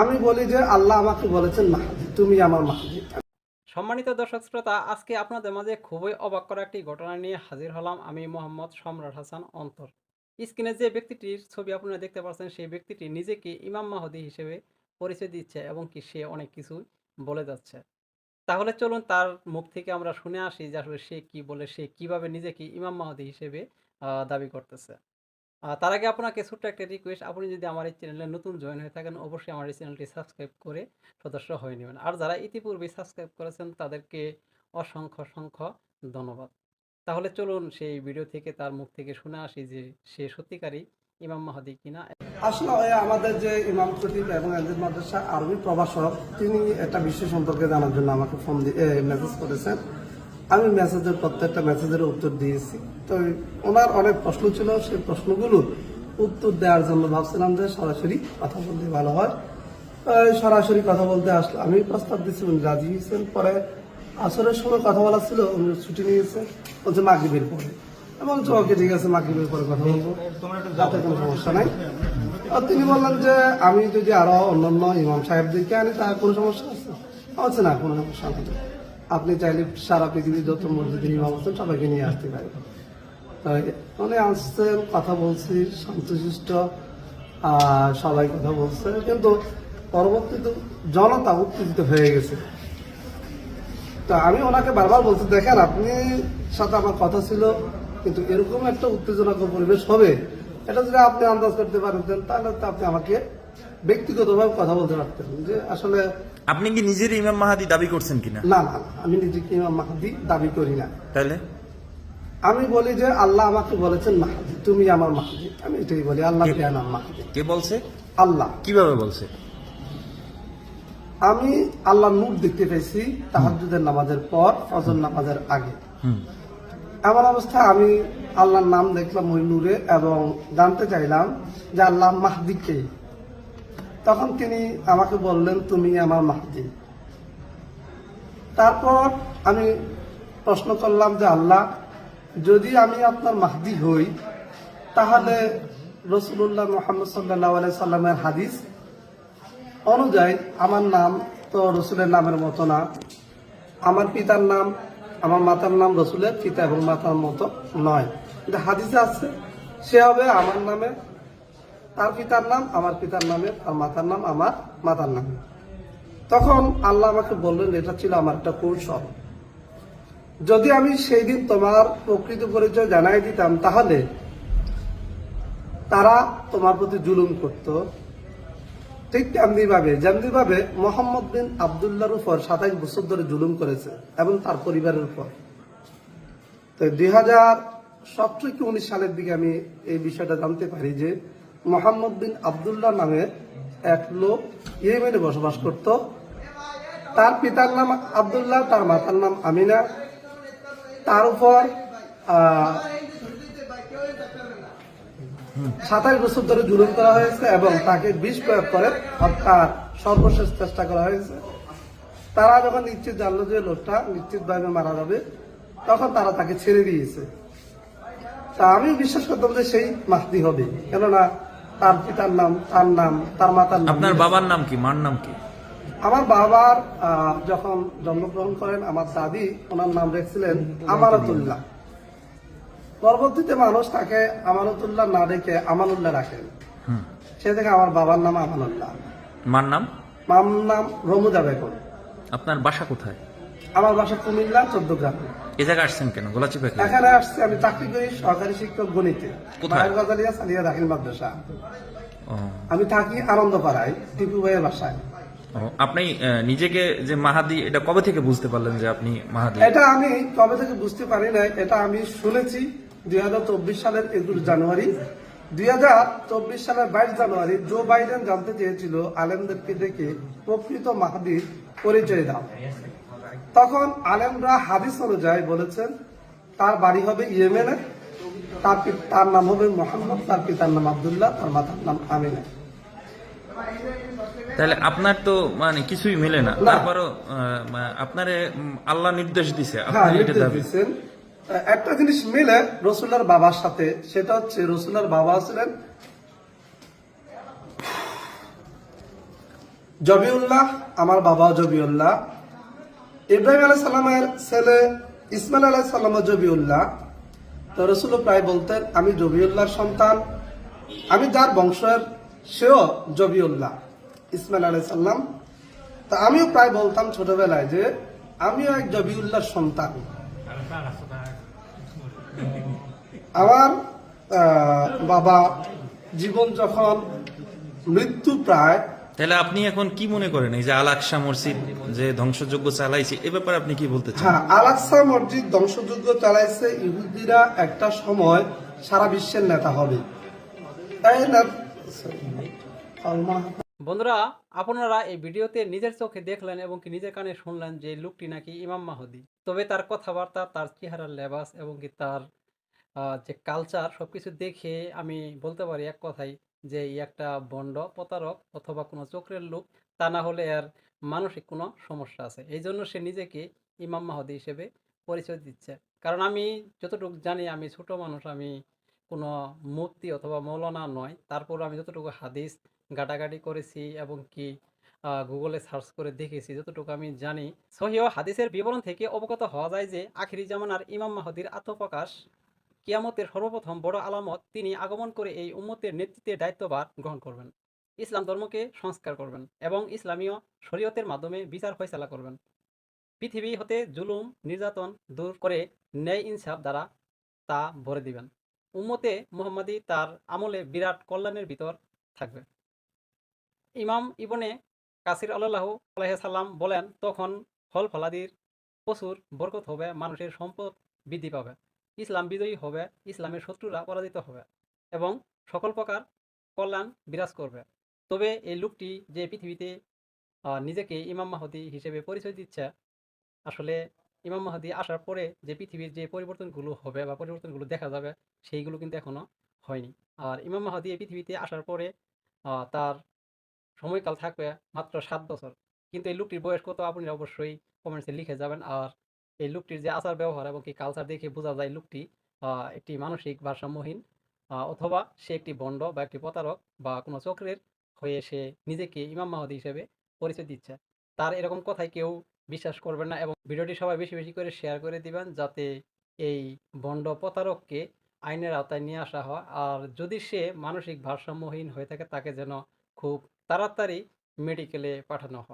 আমি বলি যে আল্লাহ আমাকে বলেছেন মাহাদি, তুমি আমার মাহাদি। সম্মানিত দর্শক শ্রোতা, আজকে আপনাদের মাঝে খুবই অবাক করা একটি ঘটনা নিয়ে হাজির হলাম আমি মোহাম্মদ সম্রাট হাসান অন্তর। স্ক্রিনে যে ব্যক্তিটির ছবি আপনারা দেখতে পাচ্ছেন, সেই ব্যক্তিটি নিজেকে ইমাম মাহদি হিসেবে পরিচয় দিচ্ছে এবং কি সে অনেক কিছু বলে যাচ্ছে। তাহলে চলুন তার মুখ থেকে আমরা শুনে আসি যে আসলে সে কি বলে, সে কীভাবে নিজেকে ইমাম মাহদি হিসেবে দাবি করতেছে। তার আগে আপনাকে ছোট্ট একটা রিকোয়েস্ট আপনি যদি আমার এই চ্যানেলে নতুন জয়েন হয়ে থাকেন, অবশ্যই আমার এই চ্যানেলটি সাবস্ক্রাইব করে সদস্য হয়ে নেবেন। আর যারা ইতিপূর্বে সাবস্ক্রাইব করেছেন, তাদেরকে অসংখ্য অসংখ্য ধন্যবাদ। তাহলে চলুন সেই ভিডিও থেকে, তার মুখ থেকে শুনে আসি যে সে সত্যিকারই ইমাম মাহাদি কিনা আসলে আমাদের যে ইমাম খতিব এবং এদের মাদ্রাসা আরবি প্রভাষক, তিনি একটা বিষয় সম্পর্কে জানার জন্য আমাকে ফোন দিয়ে মেসেজ করেছেন। আমি মেসেজের প্রত্যেকটা মেসেজের উত্তর দিয়েছি। তো ওনার অনেক প্রশ্ন ছিল সেই প্রশ্নগুলো উত্তর দেওয়ার জন্য ভাবছিলাম যে সরাসরি কথা বলতে ভালো হয়। সরাসরি কথা বলতে আসলে। আমি প্রস্তাব দিচ্ছি উনি রাজি হয়েছেন। পরে আসরের সময় কথা বলা ছিল, উনি ছুটি নিয়েছেন বলছে, মাগরিবের পরে। এবং ওকে, ঠিক আছে, মাগরিবের পরে কথা বলব। তাতে কোনো সমস্যা নাই। আর তিনি বললেন যে, আমি যদি আরও অন্যান্য ইমাম সাহেবদেরকে আনি তার কোনো সমস্যা আছে? আছে না, কোনো সমস্যা নেই। আপনি চাইলে সারা পৃথিবীর যত মসজিদের ইমাম আছেন, সবাইকে নিয়ে আসতে পারেন। মানে আসছেন, কথা বলছি, শান্তশিষ্ট সবাই কথা বলছে। কিন্তু পরবর্তীতে জনতা উত্তেজিত হয়ে গেছে। তো আমি ওনাকে বারবার বলতে দেখেন, আপনি সাথে আমার কথা ছিল, কিন্তু এরকম একটা উত্তেজনাকর পরিবেশ হবে। এটা যদি আপনি আন্দাজ করতে পারতেন, তাহলে তো আপনি আমাকে ব্যক্তিগতভাবে কথা বলতে পারতেন যে আসলে আপনি কি নিজের ইমাম মাহাদি দাবি করছেন কিনা? না না আমি নিজেকে ইমাম মাহাদি দাবি করি না। তাহলে? আমি বলি যে আল্লাহ আমাকে বলেছেন মাহাদি তুমি আমার মাহাদি। আমি এটাই বলি আল্লাহ মাহাদি। কে বলছে? আল্লাহ। কীভাবে বলছে? আমি আল্লাহ নূর দেখতে পেয়েছি তাহাজুদের নামাজের পর ফজর নামাজের আগে। এমন অবস্থায় আমি আল্লাহর নাম দেখলাম ওই নূরে এবং জানতে চাইলাম যে আল্লাহ মাহদি কে? তখন তিনি আমাকে বললেন, তুমি আমার মাহদি। তারপর আমি প্রশ্ন করলাম যে, আল্লাহ, যদি আমি আপনার মাহদি হই, তাহলে রসুল্লাহ মোহাম্মদ সাল্লাহ সাল্লামের হাদিস অনুযায়ী আমার নাম তো রসুলের নামের মতো না। আমার পিতার নাম, আমার মাতার নাম রসুলের পিতা এবং মাতার মতো নয়। কিন্তু হাদিসে আছে। সে হবে আমার নামে তার পিতার নাম, আমার পিতার নামে আর মাতার নাম, আমার মাতার নামে। তখন আল্লাহ আমাকে বললেন, এটা ছিল আমার একটা কৌশল। যদি আমি সেই দিন তোমার প্রকৃত পরিচয় জানাই দিতাম, তাহলে তারা তোমার প্রতি জুলুম করতো। ঠিক তেমনি ভাবে যেমনি ভাবে মোহাম্মদ বিন আবদুল্লাহর উপর সাতাইশ বছর ধরে জুলুম করেছে এবং তার পরিবারের উপর। তো দুই হাজার সতেরো কি উনিশ সালের দিকে আমি এই বিষয়টা জানতে পারি যে মোহাম্মদ বিন আবদুল্লাহ নামে এক লোক ইয়েমেনে বসবাস করত। তার পিতার নাম আবদুল্লাহ, তার মাতার নাম আমিনা। তার উপর সাতাশ বছর ধরে জুলুম করা হয়েছে এবং তাকে বিষ প্রয়োগ করে হত্যার সর্বশেষ চেষ্টা করা হয়েছে। তারা যখন নিশ্চিত জানলো যে লোকটা নিশ্চিতভাবে মারা যাবে, তখন তারা তাকে ছেড়ে দিয়েছে। তা আমি বিশ্বাস করতাম যে সেই মাহদি হবে। কেননা তার পিতার নাম তার নাম তার মাতার নাম। আপনার বাবার নাম কি? মার নাম কি? আমার বাবার যখন জন্মগ্রহণ করেন আমার দাদি ওনার নাম রেখেছিলেন আমানতুল্লাহ। পরবর্তীতে মানুষ তাকে আমানতুল্লাহ না রেখে আমানুল্লাহ রাখেন। সে থেকে আমার বাবার নাম আমানুল্লাহ। মার নাম? মাম নাম রমুজা বেগম। আপনার বাসা কোথায়? আমার বাসা কুমিল্লা চোদ্দ গ্রাম। এ জায়গায় আসছেন কেন? গোলাচিপা কি এখানে আসছে আমি চাকরি করি সরকারি শিক্ষক গণিতে। কোথায়? গজালিয়া সালিয়া দাখিল মাদ্রাসা। আমি থাকি আনন্দপাড়ায় টিপু ভাইয়ের বাসায়। আপনি নিজেকে যে মাহাদি এটা কবে থেকে বুঝতে পারলেন যে আপনি মাহাদি? এটা আমি কবে থেকে বুঝতে পারি নাই এটা আমি শুনেছি দুই হাজার চব্বিশ সালের একুশ জানুয়ারি। দুই হাজার চব্বিশ সালের বাইশ জানুয়ারি জো বাইডেন জানতে চেয়েছিল আলেমদেরকে ডেকে প্রকৃত মাহাদির পরিচয় দাও। তখন আলেমরা হাদিস অনুযায়ী বলেছেন তার বাড়ি হবে ইয়েমেনে তার তার নাম হবে মোহাম্মদ তার পিতার নাম আবদুল্লাহ তার মাতার নাম আমিনা। তাহলে আপনার তো মানে কিছুই মেলে না। তারপরও আপনারে আল্লাহ নির্দেশ দিছে। হ্যাঁ একটা জিনিস মিলে রসুল্লার বাবার সাথে সেটা হচ্ছে রসুল্লার বাবা ছিলেন জবিউল্লাহ আমার বাবা জবিউল্লাহ। ইব্রাহিম আলাহ সাল্লামের ছেলে ইসমাইল আলাহ সাল্লাম জবিউল্লাহ। তো রসুল প্রায় বলতেন, আমি জবিউল্লাহর সন্তান, আমি যার বংশের, সেও জবিউল্লাহ, ইসমাইল আলাহ সাল্লাম তা আমিও প্রায় বলতাম ছোটবেলায় যে, আমিও এক জবিউল্লাহর সন্তান। আমার বাবা জীবন যখন মৃত্যু প্রায় তাহলে আপনি এখন কি মনে করেন? এই যে আল আকসা মসজিদ যে ধ্বংসযোগ্য চালাইছে এ ব্যাপারে আপনি কি বলতে চান? হ্যাঁ আলাক্সা মসজিদ ধ্বংসযজ্ঞ চালাইছে ইহুদিরা একটা সময় সারা বিশ্বের নেতা হবে। তাই না? বন্ধুরা আপনারা এই ভিডিওতে নিজের চোখে দেখলেন এবং কি নিজের কানে শুনলেন যে লোকটি নাকি ইমাম মাহদি। তবে তার কথাবার্তা তার চেহারার লেবাস এবং কি তার আহ, যে কালচার সবকিছু দেখে আমি বলতে পারি এক কথাই যে এই একটা বন্ড, প্রতারক অথবা কোনো চক্রের লোক, তা না হলে এর মানসিক কোনো সমস্যা আছে। এই জন্য সে নিজেকে ইমাম মাহদি হিসেবে পরিচয় দিচ্ছে। কারণ আমি যতটুকু জানি, আমি ছোট মানুষ, আমি কোনো মুফতি অথবা মৌলানা নয়। তারপর আমি যতটুকু হাদিস ঘাটাঘাটি করেছি এবং কি গুগলে সার্চ করে দেখেছি, যতটুকু আমি জানি সহিহ হাদিসের বিবরণ থেকে অবগত হওয়া যায় যে, আখিরি জামানার ইমাম মাহদির আত্মপ্রকাশ কিয়ামতের সর্বপ্রথম বড় আলামত তিনি আগমন করে এই উম্মতের নেতৃত্বের দায়িত্বভার গ্রহণ করবেন। ইসলাম ধর্মকে সংস্কার করবেন এবং ইসলামীয় শরীয়তের মাধ্যমে বিচার ফয়সালা করবেন। পৃথিবী হতে জুলুম, নির্যাতন দূর করে ন্যায় ইনসাফ দ্বারা তা ভরে দিবেন। উম্মতে মুহাম্মাদি তার আমলে বিরাট কল্যাণের ভিতর থাকবে। ইমাম ইবনে কাসির আল্লাহ সাল্লাম বলেন, তখন ফল ফলাদির প্রচুর বরকত হবে, মানুষের সম্পদ বৃদ্ধি পাবে। ইসলাম বিজয়ী হবে, ইসলামের শত্রুরা পরাজিত হবে এবং সকল প্রকার কল্যাণ বিরাজ করবে। তবে এই লোকটি যে পৃথিবীতে নিজেকে ইমাম মাহদি হিসেবে পরিচয় দিচ্ছে, আসলে ইমাম মাহদি আসার পরে যে পৃথিবীর যে পরিবর্তনগুলো হবে বা পরিবর্তনগুলো দেখা যাবে, সেইগুলো কিন্তু এখনও হয়নি। আর ইমাম মাহদি এই পৃথিবীতে আসার পরে তার সময়কাল থাকবে মাত্র সাত বছর। কিন্তু এই লোকটির বয়স কত, আপনি অবশ্যই কমেন্টসে লিখে যাবেন। আর এই লোকটির যে আচার ব্যবহার এবং কি কালচার দেখে বোঝা যায় লোকটি একটি মানসিক ভারসাম্যহীন অথবা সে একটি বন্ড বা একটি প্রতারক বা কোনো চক্রের হয়ে সে নিজেকে ইমাম মাহদি হিসেবে পরিচয় দিচ্ছে। তার এরকম কথায় কেউ বিশ্বাস করবেন না এবং ভিডিওটি সবাই বেশি বেশি করে শেয়ার করে দিবেন যাতে এই বন্ড প্রতারককে আইনের আওতায় নিয়ে আসা হয়। আর যদি সে মানসিক ভারসাম্যহীন হয়ে থাকে, তাকে যেন খুব তাড়াতাড়ি মেডিকেলে পাঠানো হয়।